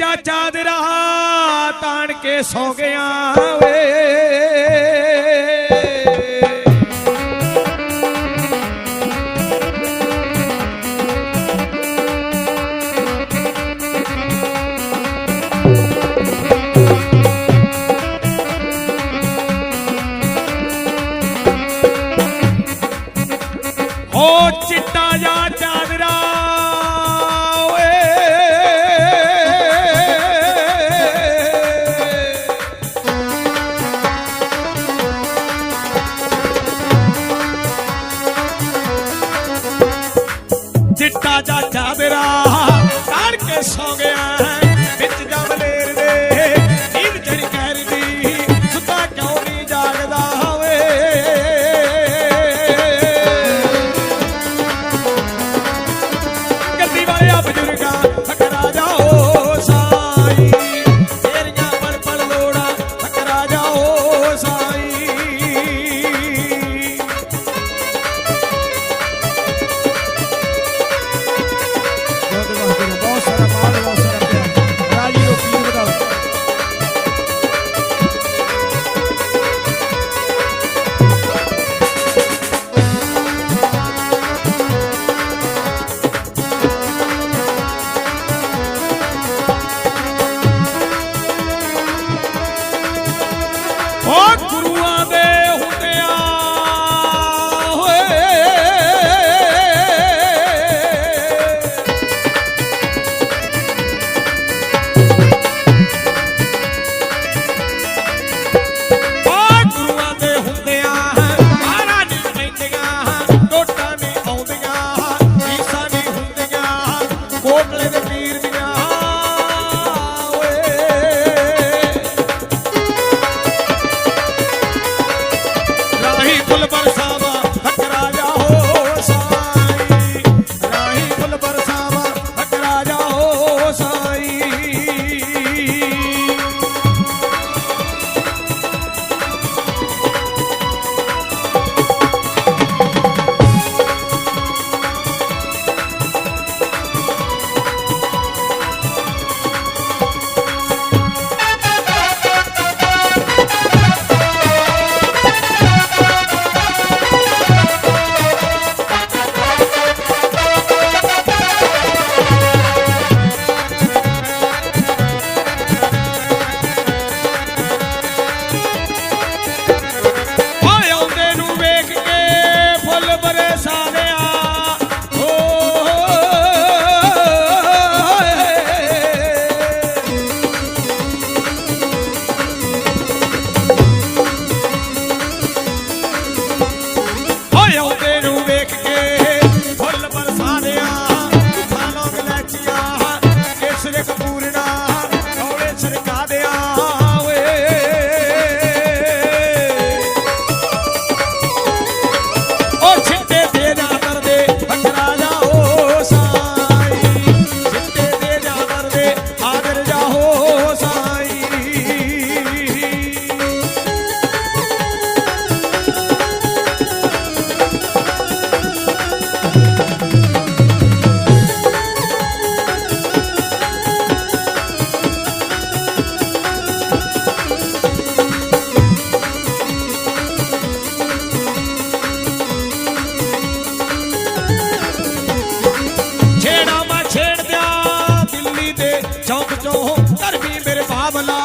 ਜਾ ਚਾਦਰਾ ਤਾਣ ਕੇ ਸੌ ਗਿਆ ਵੇ। ਹੋ ਚਿੱਟਾ ਜਾ ਚਾ ਚਿੱਟਾ ਜਾਟਾ ਮੇਰਾ ਕਾੜ ਕੇ ਸੌ ਗਿਆ। ফুল বর্ষা ਚੋਂ ਧਰਮੀ ਮੇਰੇ ਭਾਵਨਾ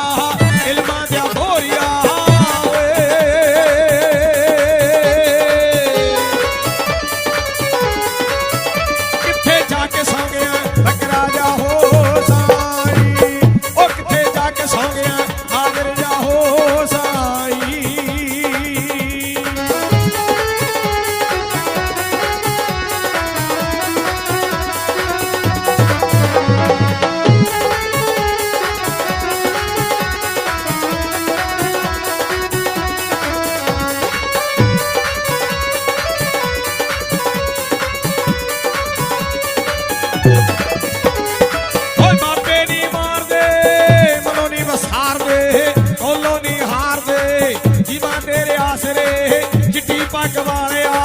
பார்க்க வாழையா